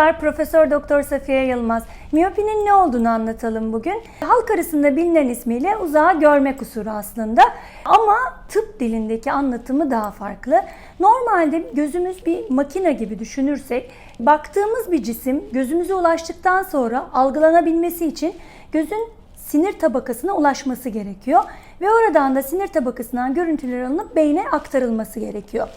Merhabalar Profesör Doktor Safiye Yılmaz. Miyopinin ne olduğunu anlatalım bugün. Halk arasında bilinen ismiyle uzağı görme kusuru aslında. Ama tıp dilindeki anlatımı daha farklı. Normalde gözümüz bir makine gibi düşünürsek baktığımız bir cisim gözümüze ulaştıktan sonra algılanabilmesi için gözün sinir tabakasına ulaşması gerekiyor ve oradan da sinir tabakasından görüntüler alınıp beyne aktarılması gerekiyor.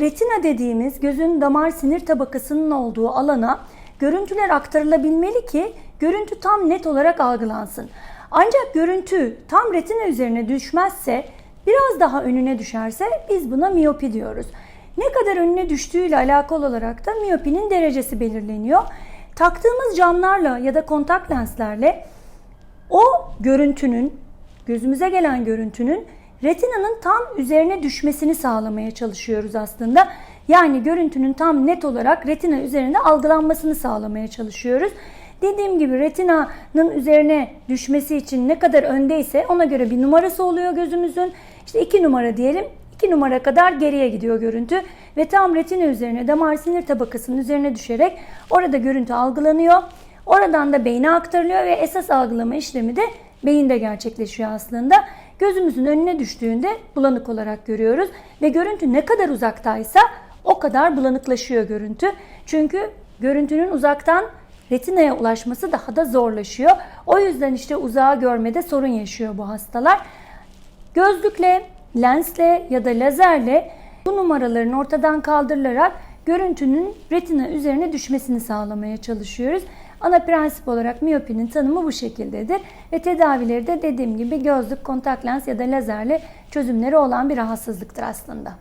Retina dediğimiz gözün damar sinir tabakasının olduğu alana görüntüler aktarılabilmeli ki görüntü tam net olarak algılansın. Ancak görüntü tam retina üzerine düşmezse, biraz daha önüne düşerse biz buna miyopi diyoruz. Ne kadar önüne düştüğüyle alakalı olarak da miyopinin derecesi belirleniyor. Taktığımız camlarla ya da kontak lenslerle o görüntünün, gözümüze gelen görüntünün retinanın tam üzerine düşmesini sağlamaya çalışıyoruz aslında. Yani görüntünün tam net olarak retina üzerinde algılanmasını sağlamaya çalışıyoruz. Dediğim gibi retinanın üzerine düşmesi için ne kadar öndeyse ona göre bir numarası oluyor gözümüzün. İşte 2 numara diyelim. 2 numara kadar geriye gidiyor görüntü ve tam retina üzerine damar sinir tabakasının üzerine düşerek orada görüntü algılanıyor. Oradan da beyne aktarılıyor ve esas algılama işlemi de beyinde gerçekleşiyor aslında. Gözümüzün önüne düştüğünde bulanık olarak görüyoruz ve görüntü ne kadar uzaktaysa o kadar bulanıklaşıyor görüntü. Çünkü görüntünün uzaktan retinaya ulaşması daha da zorlaşıyor. O yüzden işte uzağı görmede sorun yaşıyor bu hastalar. Gözlükle, lensle ya da lazerle bu numaraların ortadan kaldırılarak görüntünün retina üzerine düşmesini sağlamaya çalışıyoruz. Ana prensip olarak miyopinin tanımı bu şekildedir ve tedavileri de dediğim gibi gözlük, kontak lens ya da lazerle çözümleri olan bir rahatsızlıktır aslında.